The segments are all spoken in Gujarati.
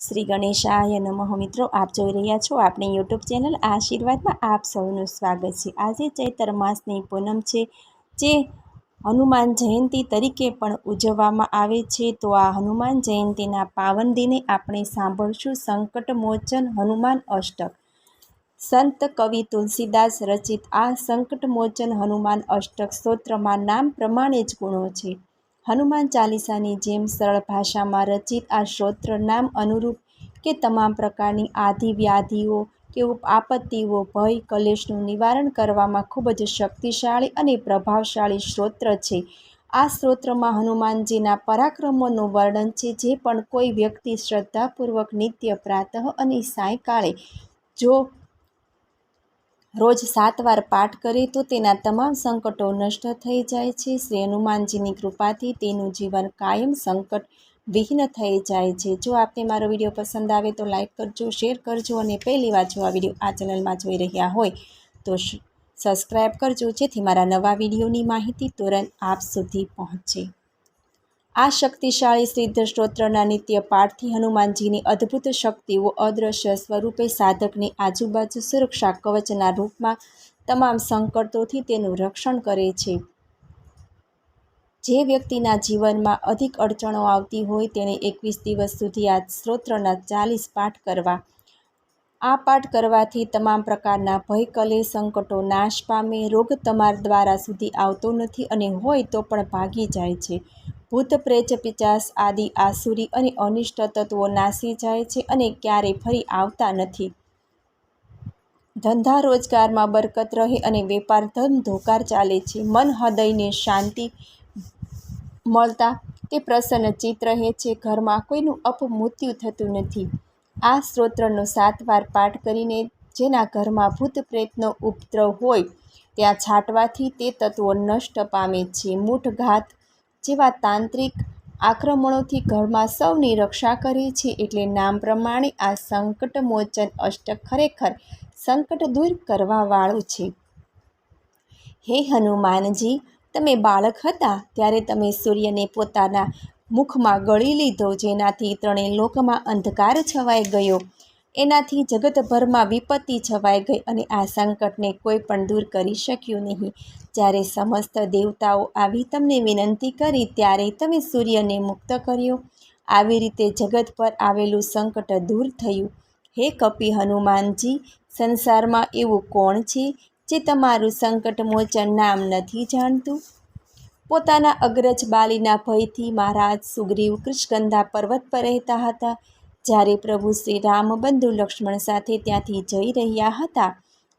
શ્રી ગણેશાય નમઃ મિત્રો, આપ જોઈ રહ્યા છો આપણી યુટ્યુબ ચેનલ આશીર્વાદમાં આપ સૌનું સ્વાગત છે. આજે ચૈત્ર માસની પૂનમ છે, જે હનુમાન જયંતી તરીકે પણ ઉજવવામાં આવે છે. તો આ હનુમાન જયંતીના પાવન દિને આપણે સાંભળશું સંકટ મોચન હનુમાન અષ્ટક. સંત કવિ તુલસીદાસ રચિત આ સંકટ મોચન હનુમાન અષ્ટક સ્તોત્રમાં નામ પ્રમાણે જ ગુણો છે. હનુમાન ચાલીસાની જેમ સરળ ભાષામાં રચિત આ સ્તોત્ર નામ અનુરૂપ કે તમામ પ્રકારની આધિ વ્યાધિઓ કે આપત્તિઓ, ભય, કલેશનું નિવારણ કરવામાં ખૂબ જ શક્તિશાળી અને પ્રભાવશાળી સ્ત્રોત્ર છે. આ સ્ત્રોત્રમાં હનુમાનજીના પરાક્રમોનું વર્ણન છે, જે પણ કોઈ વ્યક્તિ શ્રદ્ધાપૂર્વક નિત્ય પ્રાતઃ અને સાયકાળે જો રોજ સાત વાર પાઠ કરે તો તેના તમામ સંકટો નષ્ટ થઈ જાય છે. શ્રી હનુમાનજીની કૃપાથી તેનું જીવન કાયમ સંકટ વિઘ્ન થઈ જાય છે. જો આપને મારો વીડિયો પસંદ આવે તો લાઈક કરજો, શેર કરજો અને પહેલી વાર જો આ વીડિયો આ ચેનલમાં જોઈ રહ્યા હોય તો સબસ્ક્રાઈબ કરજો જેથી મારા નવા વિડીયોની માહિતી તુરંત આપ સુધી પહોંચે. આ શક્તિશાળી સિદ્ધ સ્ત્રોત્રના નિત્ય પાઠથી હનુમાનજીની અદ્ભુત શક્તિઓ અદૃશ્ય સ્વરૂપે સાધકની આજુબાજુ સુરક્ષા કવચના રૂપમાં તમામ સંકટોથી તેનું રક્ષણ કરે છે. જે વ્યક્તિના જીવનમાં અધિક અડચણો આવતી હોય તેણે એકવીસ દિવસ સુધી આ સ્ત્રોત્રના ચાલીસ પાઠ કરવા. આ પાઠ કરવાથી તમામ પ્રકારના ભય કલે સંકટો નાશ પામે, રોગ તમાર દ્વારા સુધી આવતો નથી અને હોય તો પણ ભાગી જાય છે. ભૂત, પ્રેત, પિચાસ આદિ, આસુરી અને અનિષ્ટ તત્વો નાસી જાય છે અને ક્યારેય ફરી આવતા નથી. ધંધા રોજગારમાં બરકત રહે અને વેપાર ધન ધોકાર ચાલે છે. મન, હૃદયને શાંતિ મળતા તે પ્રસન્ન ચિત્ત રહે છે. ઘરમાં કોઈનું અપમૃત્યુ થતું નથી. આ સ્ત્રોત્રનો સાત વાર પાઠ કરીને જેના ઘરમાં ભૂત, પ્રેતનો ઉપદ્રવ હોય, ત્યાં છાંટવાથી તે તત્વો નષ્ટ પામે છે. મૂઠઘાત જેવા તાંત્રિક આક્રમણોથી ઘરમાં સૌની રક્ષા કરે છે એટલે નામ પ્રમાણે આ સંકટ મોચન અષ્ટક ખરેખર સંકટ દૂર કરવાવાળું છે. હે હનુમાનજી, તમે બાળક હતા ત્યારે તમે સૂર્યને પોતાના મુખમાં ગળી લીધો જેનાથી ત્રણેય લોકમાં અંધકાર છવાઈ ગયો. એનાથી જગતભરમાં વિપત્તિ છવાઈ ગઈ અને આ સંકટને કોઈ પણ દૂર કરી શક્યું નહીં. જ્યારે સમસ્ત દેવતાઓ આવી તમને વિનંતી કરી, ત્યારે તમે સૂર્યને મુક્ત કર્યો. આવી રીતે જગત પર આવેલું સંકટ દૂર થયું. હે કપી હનુમાનજી, સંસારમાં એવું કોણ છે જે તમારું સંકટ મોચન નામ નથી જાણતું? પોતાના અગ્રજ બાલીના ભયથી મહારાજ સુગ્રીવ કૃષ્ણગંધા પર્વત પર રહેતા હતા. જ્યારે પ્રભુ શ્રી રામ બંધુ લક્ષ્મણ સાથે ત્યાંથી જઈ રહ્યા હતા,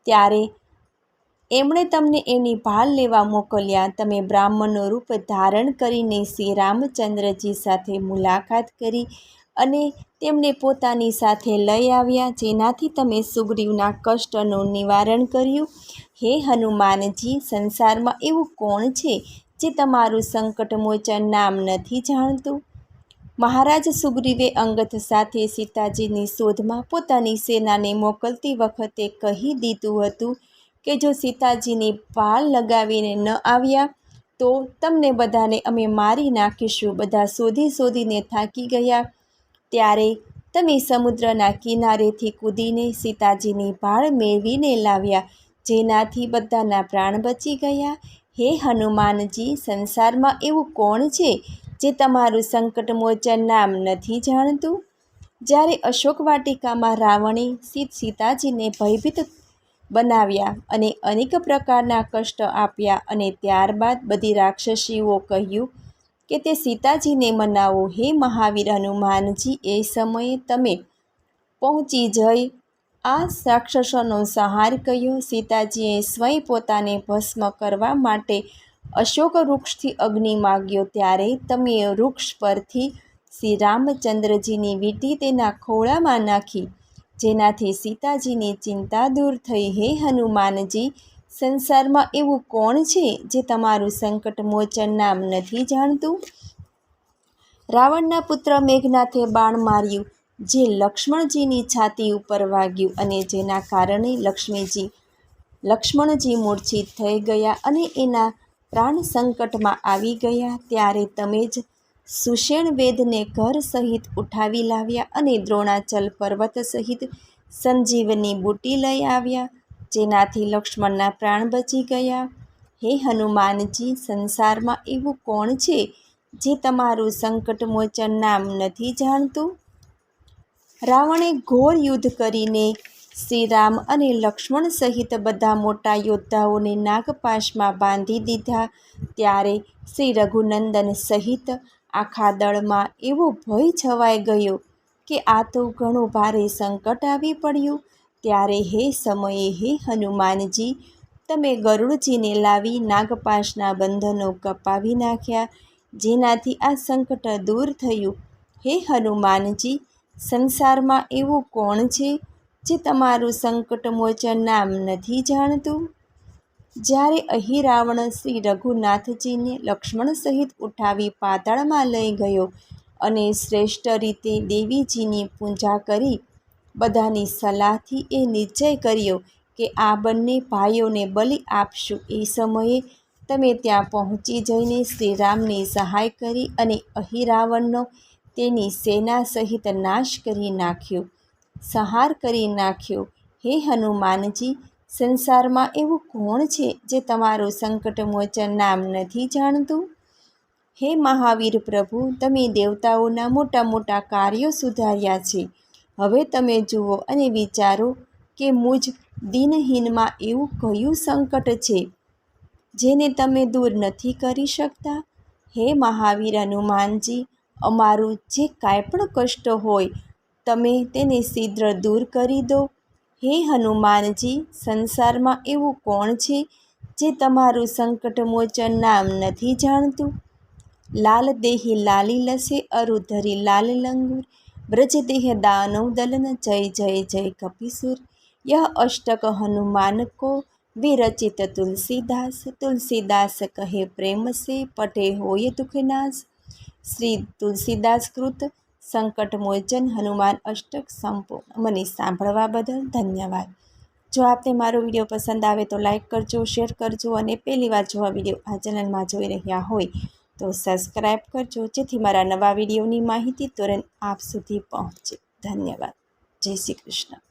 ત્યારે એમણે તમને એની ભાલ લેવા મોકલ્યા. તમે બ્રાહ્મણનું રૂપ ધારણ કરીને શ્રી રામચંદ્રજી સાથે મુલાકાત કરી અને તેમને પોતાની સાથે લઈ આવ્યા, જેનાથી તમે સુગ્રીવના કષ્ટનું નિવારણ કર્યું. હે હનુમાનજી, સંસારમાં એવું કોણ છે જે તમારું સંકટ મોચન નામ નથી જાણતું? મહારાજ સુગ્રીવે અંગત સાથે સીતાજીની શોધમાં પોતાની સેનાને મોકલતી વખતે કહી દીધું હતું કે જો સીતાજીની પાલ લગાવીને ન આવ્યા, તો તમને બધાને અમે મારી નાખીશું. બધા શોધી શોધીને થાકી ગયા. ત્યારે તમે સમુદ્રના કિનારેથી કૂદીને સીતાજીની ભાળ મેળવીને લાવ્યા, જેનાથી બધાના પ્રાણ બચી ગયા. હે હનુમાનજી, સંસારમાં એવું કોણ છે જે તમારું સંકટમોચન નામ નથી જાણતું? જ્યારે અશોક વાટિકામાં રાવણે સીત સીતાજીને ભયભીત બનાવ્યા અને અનેક પ્રકારના કષ્ટ આપ્યા અને ત્યારબાદ બધી રાક્ષસીઓ કહ્યું કે તે સીતાજીને મનાવો. હે મહાવીર હનુમાનજી, એ સમયે તમે પહોંચી જઈ આ રાક્ષસોનો સંહાર કર્યો. સીતાજીએ સ્વયં પોતાને ભસ્મ કરવા માટે અશોક વૃક્ષથી અગ્નિ માગ્યો. ત્યારે તમે વૃક્ષ પરથી શ્રી રામચંદ્રજીની વીંટી તેના ખોળામાં નાખી, જેનાથી સીતાજીની ચિંતા દૂર થઈ. હે હનુમાનજી, સંસારમાં એવું કોણ છે જે તમારું સંકટ મોચન નામ નથી જાણતું? રાવણના પુત્ર મેઘનાથે બાણ માર્યું. જે લક્ષ્મણજીની છાતી ઉપર વાગ્યું અને જેના કારણે લક્ષ્મીજી લક્ષ્મણજી મૂર્છિત થઈ ગયા અને એના પ્રાણ સંકટમાં આવી ગયા. ત્યારે તમે જ સુષેણ વેદને ઘર સહિત ઉઠાવી લાવ્યા અને દ્રોણાચલ પર્વત સહિત સંજીવની બુટી લઈ આવ્યા, જેનાથી લક્ષ્મણના પ્રાણ બચી ગયા. હે હનુમાનજી, સંસારમાં એવું કોણ છે જે તમારું સંકટમોચન નામ નથી જાણતું? રાવણે ઘોર યુદ્ધ કરીને શ્રીરામ અને લક્ષ્મણ સહિત બધા મોટા યોદ્ધાઓને નાગપાશમાં બાંધી દીધા. ત્યારે શ્રી રઘુનંદન સહિત આખા દળમાં એવો ભય છવાઈ ગયો કે આ તો ઘણું ભારે સંકટ આવી પડ્યું. ત્યારે હે સમયે હે હનુમાનજી, તમે ગરુડજીને લાવી નાગપાશના બંધનો કપાવી નાખ્યા. જેનાથી આ સંકટ દૂર થયું. હે હનુમાનજી સંસારમાં એવું કોણ છે જે તમારું સંકટમોચન નામ નથી જાણતું? જ્યારે અહીં રાવણ શ્રી રઘુનાથજીને લક્ષ્મણ સહિત ઉઠાવી પાતાળમાં લઈ ગયો અને શ્રેષ્ઠ રીતે દેવીજીની પૂજા કરી, બધાની સલાહથી એ નિશ્ચય કર્યો કે આ બંને ભાઈઓને બલિ આપશું. એ સમયે તમે ત્યાં પહોંચી જઈને શ્રીરામની સહાય કરી અને અહીં રાવણનો તેની સેના સહિત નાશ કરી નાખ્યો, સંહાર કરી નાખ્યો. હે હનુમાનજી, સંસારમાં એવું કોણ છે જે તમારું સંકટમોચન નામ નથી જાણતું? હે મહાવીર પ્રભુ, તમે દેવતાઓના મોટા મોટા કાર્યો સુધાર્યા છે. હવે તમે જુઓ અને વિચારો કે મુજ દિનહીનમાં એવું કયું સંકટ છે, જેને તમે દૂર નથી કરી શકતા? હે મહાવીર હનુમાનજી અમારું જે કાંઈ પણ કષ્ટ હોય, તમે તેને શીઘ્ર દૂર કરી દો. હે હનુમાનજી, સંસારમાં એવું કોણ છે જે તમારું સંકટમોચન નામ નથી જાણતું? લાલ દેહી લાલી લસે, અરુધરી લાલ લંગુર બ્રજદેહ દાનવ દલન, જય જય જય કપિસુર. યહ અષ્ટક હનુમાન કો, વિરચિત તુલસીદાસ તુલસીદાસ કહે પ્રેમ સે, પટે હોય દુખનાશ શ્રી તુલસીદાસ કૃત સંકટમોચન હનુમાન અષ્ટક, સંપૂર્ણ મને સાંભળવા બદલ ધન્યવાદ. જો આપને મારો વીડિયો પસંદ આવે તો લાઈક કરજો, શેર કરજો અને પહેલી વાર જો આ વીડિયો આ ચેનલમાં જોઈ રહ્યા હોય તો સબસ્ક્રાઈબ કરજો, જેથી મારા નવા વિડીયોની માહિતી તુરંત આપ સુધી પહોંચે. ધન્યવાદ. જય શ્રી કૃષ્ણ.